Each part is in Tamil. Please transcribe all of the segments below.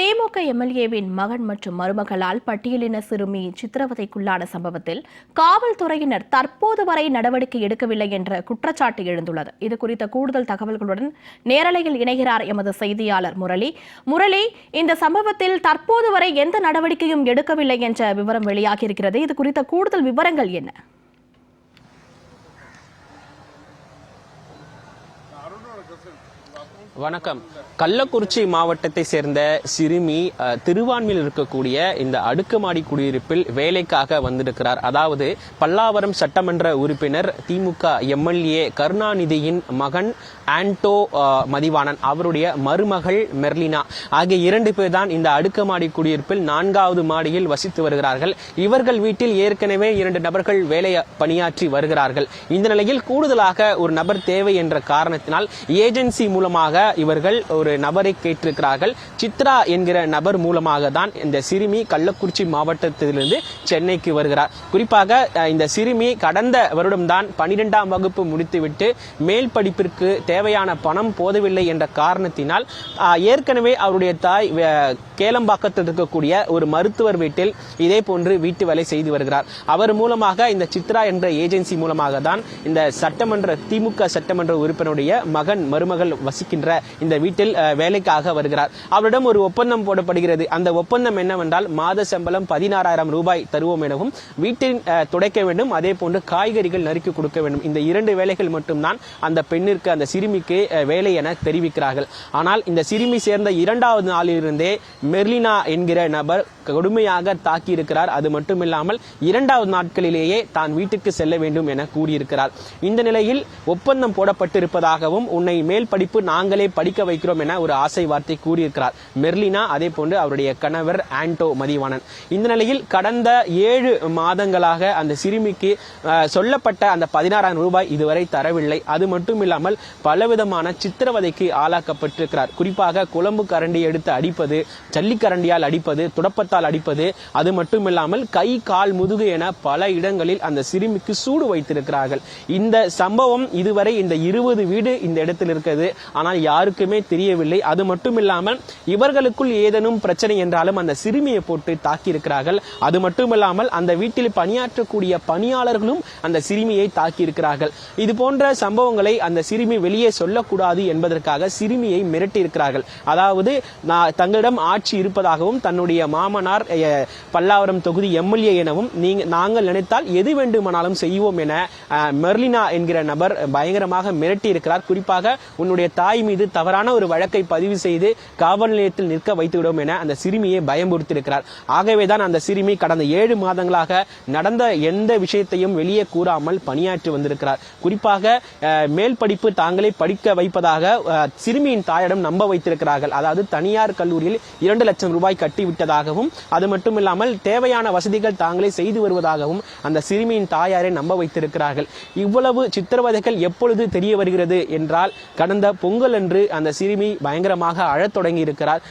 திமுக எம்எல்ஏவின் மகன் மற்றும் மருமகளால் பட்டியலின சிறுமி சித்திரவதைக்குள்ளான சம்பவத்தில் காவல்துறையினர் தற்போது வரை நடவடிக்கை எடுக்கவில்லை என்ற குற்றச்சாட்டு எழுந்துள்ளது. இது குறித்த கூடுதல் தகவல்களுடன் நேரலையில் இணைகிறார் எமது செய்தியாளர் முரளி. முரளி இந்த சம்பவத்தில் தற்போது வரை எந்த நடவடிக்கையும் எடுக்கவில்லை என்ற விவரம் வெளியாகியிருக்கிறது. இது குறித்த கூடுதல் விவரங்கள் என்ன? வணக்கம். கள்ளக்குறிச்சி மாவட்டத்தை சேர்ந்த சிறுமி திருவான்மையில் இருக்கக்கூடிய இந்த அடுக்குமாடி குடியிருப்பில் வேலைக்காக வந்திருக்கிறார். அதாவது பல்லாவரம் சட்டமன்ற உறுப்பினர் திமுக எம்எல்ஏ கருணாநிதியின் மகன் ஆண்டோ மதிவாணன். அவருடைய மருமகள் மெர்லினா ஆகிய இரண்டு பேர் தான் இந்த அடுக்குமாடி குடியிருப்பில் நான்காவது மாடியில் வசித்து வருகிறார்கள். இவர்கள் வீட்டில் ஏற்கனவே இரண்டு நபர்கள் வேலை பணியாற்றி வருகிறார்கள். இந்த நிலையில் கூடுதலாக ஒரு நபர் தேவை என்ற காரணத்தினால் ஏஜென்சி மூலமாக இவர்கள் ஒரு நபரை கேட்டிருக்கிறார்கள். சித்ரா என்கிற நபர் மூலமாக தான் இந்த சிறுமி கள்ளக்குறிச்சி மாவட்டத்திலிருந்து சென்னைக்கு வருகிறார். குறிப்பாக இந்த சிறுமி கடந்த வருடம்தான் பனிரெண்டாம் வகுப்பு முடித்துவிட்டு மேல் படிப்பிற்கு தேவையான பணம் போதவில்லை என்ற காரணத்தினால் ஏற்கனவே அவருடைய தாய் கேளம்பாக்கத்தில் இருக்கக்கூடிய ஒரு மருத்துவர் வீட்டில் இதே போன்று வீட்டு வேலை செய்து வருகிறார். அவர் மூலமாக இந்த சித்ரா என்ற ஏஜென்சி மூலமாக தான் இந்த சட்டமன்ற திமுக சட்டமன்ற உறுப்பினருடைய மகன் மருமகள் வசிக்கின்ற இந்த வீட்டில் வேலைக்காக வருகிறார். அவரிடம் ஒரு ஒப்பந்தம் போடப்படுகிறது. அந்த ஒப்பந்தம் என்னவென்றால் மாத சம்பளம் பதினாறாயிரம் ரூபாய் தருவோம் எனவும் வீட்டில் துடைக்க வேண்டும். அதே போன்று காய்கறிகள் நறுக்கி கொடுக்க வேண்டும். இந்த இரண்டு வேலைகள் மட்டும்தான் அந்த பெண்ணிற்கு அந்த சிறுமிக்கு வேலை என தெரிவிக்கிறார்கள். ஆனால் இந்த சிறுமி சேர்ந்த இரண்டாவது நாளிலிருந்தே மெர்லினா என்கிற நபர் கொடுமையாக தாக்கியிருக்கிறார். அது மட்டுமில்லாமல் இரண்டாவது நாட்களிலேயே தான் வீட்டுக்கு செல்ல வேண்டும் என கூறியிருக்கிறார். இந்த நிலையில் ஒப்பந்தம் போடப்பட்டிருப்பதாகவும் உன்னை மேல் படிப்பு நாங்களே படிக்க வைக்கிறோம் என ஒரு ஆசை வார்த்தை கூறியிருக்கிறார். மெர்லினா அதே போன்று அவருடைய கணவர் ஆண்டோ மதிவாணன். இந்த நிலையில் கடந்த ஏழு மாதங்களாக அந்த சிறுமிக்கு சொல்லப்பட்ட அந்த பதினாறாயிரம் ரூபாய் இதுவரை தரவில்லை. அது மட்டும் இல்லாமல் பலவிதமான சித்திரவதைக்கு ஆளாக்கப்பட்டிருக்கிறார். குறிப்பாக குழம்பு கரண்டி எடுத்து அடிப்பது ஜல்லிக்கரண்டியால் அடிப்பது துடப்பத்தால் அடிப்பது அது மட்டுமில்லாமல் கை கால் முதுகு என பல இடங்களில் அந்த சிறுமிக்கு சூடு வைத்திருக்கிறார்கள். இந்த சம்பவம் இதுவரை இந்த இருபது வீடு இந்த இடத்தில் இருக்கிறது. ஆனால் யாருக்குமே தெரியவில்லை. அது மட்டுமில்லாமல் இவர்களுக்குள் ஏதேனும் பிரச்சனை என்றாலும் அந்த சிறுமியை போட்டு தாக்கியிருக்கிறார்கள். அது மட்டுமில்லாமல் அந்த வீட்டில் பணியாற்றக்கூடிய பணியாளர்களும் அந்த சிறுமியை தாக்கியிருக்கிறார்கள். இது போன்ற சம்பவங்களை அந்த சிறுமி வெளியே சொல்லக்கூடாது என்பதற்காக சிறுமியை மிரட்டியிருக்கிறார்கள். அதாவது தங்களிடம் ஆட்சி இருப்பதாகவும் தன்னுடைய மாமனார் பல்லாவரம் தொகுதி எம்எல்ஏ எனவும் நீங்க நாங்கள் நினைத்தால் எது வேண்டுமானாலும் செய்வோம் என மெர்லினா என்கிற நபர் பயங்கரமாக மிரட்டி இருக்கிறார். குறிப்பாக உன்னுடைய தாய் மீது தவறான ஒரு வழக்கை பதிவு செய்து காவல் நிலையத்தில் நிற்க வைத்துவிடும் என அந்த சிறுமியை பயமுறுத்தியிருக்கிறார். ஆகவேதான் அந்த சிறுமி கடந்த ஏழு மாதங்களாக நடந்த எந்த விஷயத்தையும் வெளியே கூறாமல் பணியாற்றி வந்திருக்கிறார். குறிப்பாக மேல் படிப்பு தாங்களே படிக்க வைப்பதாக சிறுமியின் தாயிடம் நம்ப வைத்திருக்கிறார்கள். அதாவது தனியார் கல்லூரியில் இரண்டு லட்சம் ரூபாய் கட்டி விட்டதாகவும் அது மட்டுமில்லாமல் தேவையான வசதிகள் தாங்களே செய்து வருவதாகவும் அந்த சிறுமியின் தாயாரை நம்ப வைத்திருக்கிறார்கள். இவ்வளவு சித்திரவதைகள் எப்பொழுது தெரிய வருகிறது என்றால் கடந்த பொங்கல் அன்று அந்த சிறுமி பயங்கரமாக அழத் தொடங்கி இருக்கிறார்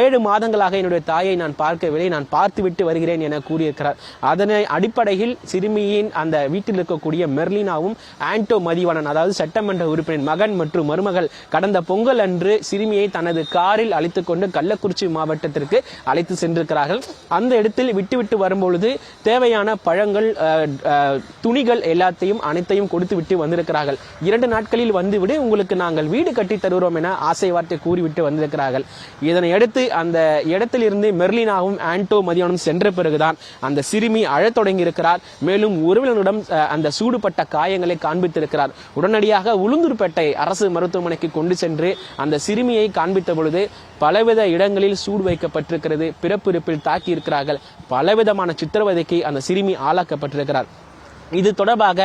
ஏழு மாதங்களாக என்னுடைய தாயை நான் பார்க்கவில்லை நான் பார்த்துவிட்டு வருகிறேன் என கூறியிருக்கிறார். அதனை அடிப்படையில் சிறுமியின் அந்த வீட்டில் இருக்கக்கூடிய மெர்லினாவும் ஆண்டோ மதிவாணன் அதாவது சட்டமன்ற உறுப்பினர் மகன் மற்றும் மருமகள் கடந்த பொங்கல் அன்று சிறுமியை தனது காரில் அழைத்துக் கொண்டு கள்ளக்குறிச்சி மாவட்டம் மாவட்டத்திற்கு அழைத்து சென்றிருக்கிறார்கள். அந்த இடத்தில் விட்டுவிட்டு வரும்பொழுது தேவையான பழங்கள் துணிகள் எல்லாத்தையும் அனைத்தையும் கொடுத்து விட்டு வந்திருக்கிறார்கள். இரண்டு நாட்களில் வந்துவிடு உங்களுக்கு நாங்கள் வீடு கட்டி தருகிறோம் என ஆசை வார்த்தை கூறிவிட்டு வந்திருக்கிறார்கள். இதனையடுத்து அந்த இடத்திலிருந்து மெர்லினாவும் ஆண்டோ மதியானம் சென்ற பிறகுதான் அந்த சிறுமி அழத் தொடங்கியிருக்கிறார். மேலும் உறவினரிடம் அந்த சூடுபட்ட காயங்களை காண்பித்திருக்கிறார். உடனடியாக உளுந்தூர்பேட்டை அரசு மருத்துவமனைக்கு கொண்டு சென்று அந்த சிறுமியை காண்பித்த பொழுது பலவித இடங்களில் சூடு வைக்கப்பட்டிருக்கிறது பிறப்பிறப்பில் தாக்கி இருக்கிறார்கள் பலவிதமான சித்திரவதைக்கு அந்த சிறுமி ஆளாக்கப்பட்டிருக்கிறார் இது தொடர்பாக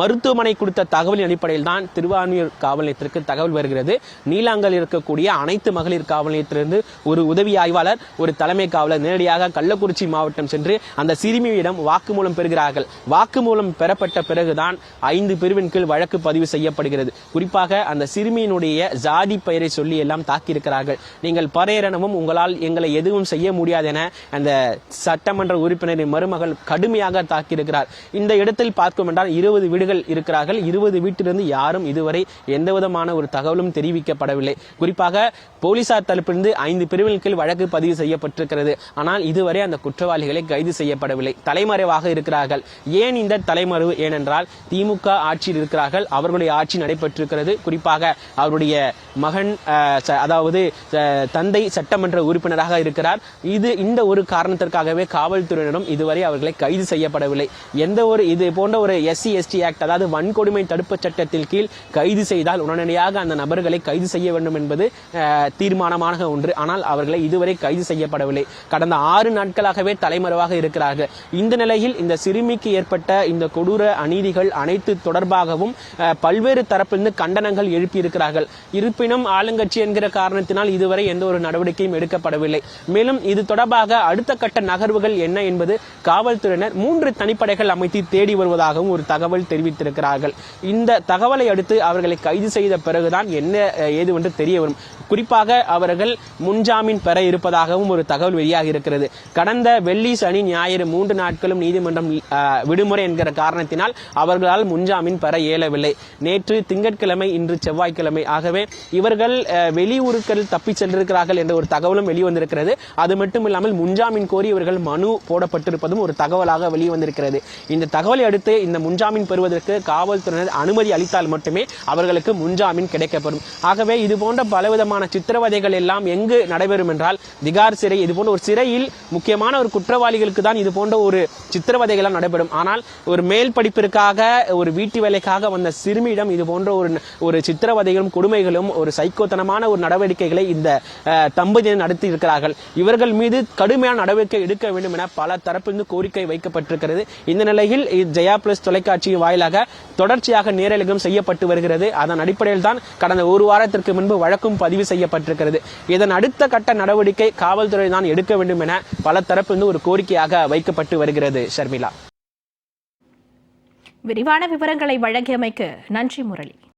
மருத்துவமனை கொடுத்த தகவலின் அடிப்படையில் தான் திருவான்மியூர் காவல் நிலையத்திற்கு தகவல் வருகிறது. நீலாங்கல் இருக்கக்கூடிய அனைத்து மகளிர் காவல் நிலையத்திலிருந்து ஒரு உதவி ஆய்வாளர் ஒரு தலைமை காவலர் நேரடியாக கள்ளக்குறிச்சி மாவட்டம் சென்று அந்த சிறுமியிடம் வாக்குமூலம் பெறுகிறார்கள். வாக்குமூலம் பெறப்பட்ட பிறகுதான் ஐந்து பிரிவின் கீழ் வழக்கு பதிவு செய்யப்படுகிறது. குறிப்பாக அந்த சிறுமியினுடைய ஜாதி பெயரை சொல்லி எல்லாம் தாக்கியிருக்கிறார்கள். நீங்கள் பறையரனவும் உங்களால் எங்களை எதுவும் செய்ய முடியாது என அந்த சட்டமன்ற உறுப்பினரின் மருமகள் கடுமையாக தாக்கியிருக்கிறார். இந்த இடத்தில் மொத்தத்தில் பார்க்கும் என்றால் இருபது வீடுகள் இருக்கிறார்கள். இருபது வீட்டிலிருந்து யாரும் இதுவரை எந்த விதமான ஒரு தகவலும் தெரிவிக்கப்படவில்லை. குறிப்பாக போலீசார் தரப்பிலிருந்து ஐந்து பிரிவின் கீழ் வழக்கு பதிவு செய்யப்பட்டிருக்கிறது. ஆனால் இதுவரை அந்த குற்றவாளிகளை கைது செய்யப்படவில்லை. தலைமறைவாக இருக்கிறார்கள். ஏன் இந்த தலைமறைவு? ஏனென்றால் திமுக ஆட்சியில் இருக்கிறார்கள். அவர்களுடைய ஆட்சி நடைபெற்றிருக்கிறது. குறிப்பாக அவருடைய மகன் அதாவது தந்தை சட்டமன்ற உறுப்பினராக இருக்கிறார். இது இந்த ஒரு காரணத்திற்காகவே காவல்துறையினரும் இதுவரை அவர்களை கைது செய்யப்படவில்லை. எந்த ஒரு இது இது போன்ற ஒரு எஸ்சி எஸ்டி ஆக்ட் அதாவது வன்கொடுமை தடுப்பு சட்டத்தில் கீழ் கைது செய்தால் உடனடியாக அந்த நபர்களை கைது செய்ய வேண்டும் என்பது அஹ், தீர்மானமான ஒன்று. ஆனால் அவர்களை இதுவரை கைது செய்யப்படவில்லை. கடந்த ஆறு நாட்களாகவே தலைமறைவாக இருக்கிறார்கள். இந்த நிலையில் இந்த சிறுமிக்கு ஏற்பட்ட இந்த கொடூர அநீதிகள் அனைத்து தொடர்பாகவும் பல்வேறு தரப்பிலிருந்து கண்டனங்கள் எழுப்பியிருக்கிறார்கள். இருப்பினும் ஆளுங்கட்சி என்கிற காரணத்தினால் இதுவரை எந்த ஒரு நடவடிக்கையும் எடுக்கப்படவில்லை. மேலும் இது தொடர்பாக அடுத்த கட்ட நகர்வுகள் என்ன என்பது காவல்துறையினர் மூன்று தனிப்படைகள் அமைத்து தேடி வருவதாகவும் ஒரு தகவல் தெரிவித்திருக்கிறார்கள். இந்த தகவலை அடுத்து அவர்களை கைது செய்த பிறகுதான் என்ன ஏது என்று தெரிய வரும். குறிப்பாக அவர்கள் முன்ஜாமீன் பெற இருப்பதாகவும் ஒரு தகவல் வெளியாகி இருக்கிறது. கடந்த வெள்ளி சனி ஞாயிறு மூன்று நாட்களும் நீதிமன்றம் விடுமுறை என்கிற காரணத்தினால் அவர்களால் முன்ஜாமீன் பெற இயலவில்லை. நேற்று திங்கட்கிழமை இன்று செவ்வாய்க்கிழமை. ஆகவே இவர்கள் அஹ், வெளியூருக்கள் தப்பிச் சென்றிருக்கிறார்கள் என்ற ஒரு தகவலும் வெளிவந்திருக்கிறது அது மட்டும் இல்லாமல் முன்ஜாமீன் கோரி இவர்கள் மனு போடப்பட்டிருப்பதும் ஒரு தகவலாக வெளிவந்திருக்கிறது இந்த தகவலை அடுத்து இந்த முன்ஜாமீன் பெறுவதற்கு காவல்துறையினர் அனுமதி அளித்தால் மட்டுமே அவர்களுக்கு முன்ஜாமீன் கிடைக்கப்படும் ஆகவே இது போன்ற பலவிதமான சித்திரவதைகள் எல்லாம் எங்கு நடைபெறும் என்றால் திகார் சிறை இது போன்ற ஒரு சிறையில் முக்கியமான ஒரு குற்றவாளிகளுக்கு தான் இது போன்ற ஒரு சித்திரவதைகள்லாம் நடைபெறும். ஆனால் ஒரு மேல் படிப்பிற்காக ஒரு வீட்டு வேலைக்காக வந்த சிறுமியிடம் இது போன்ற ஒரு ஒரு சித்திரவதைகளும் கொடுமைகளும் ஒரு சைக்கோத்தனமான ஒரு நடவடிக்கைகளை இந்த தம்பதியினர் நடத்தி இருக்கிறார்கள் இவர்கள் மீது கடுமையான நடவடிக்கை எடுக்க வேண்டும் என பல தரப்பிலிருந்து கோரிக்கை வைக்கப்பட்டிருக்கிறது. இந்த நிலையில் ஜெயா பிளஸ் தொலைக்காட்சி வாயிலாக தொடர்ச்சியாக நேரலகம் செய்யப்பட்டு வருகிறது. அதன் அடிப்படையில் தான் கடந்த ஒரு வாரத்திற்கு முன்பு வழக்கும் பதிவு செய்யப்பட்டிருக்கிறது. இதன் அடுத்த கட்ட நடவடிக்கை காவல்துறை தான் எடுக்க வேண்டும் என பல தரப்பிலிருந்து ஒரு கோரிக்கையாக வைக்கப்பட்டு வருகிறது. ஷர்மிளா. விரிவான விவரங்களை வழங்கியமைக்கு நன்றி முரளி.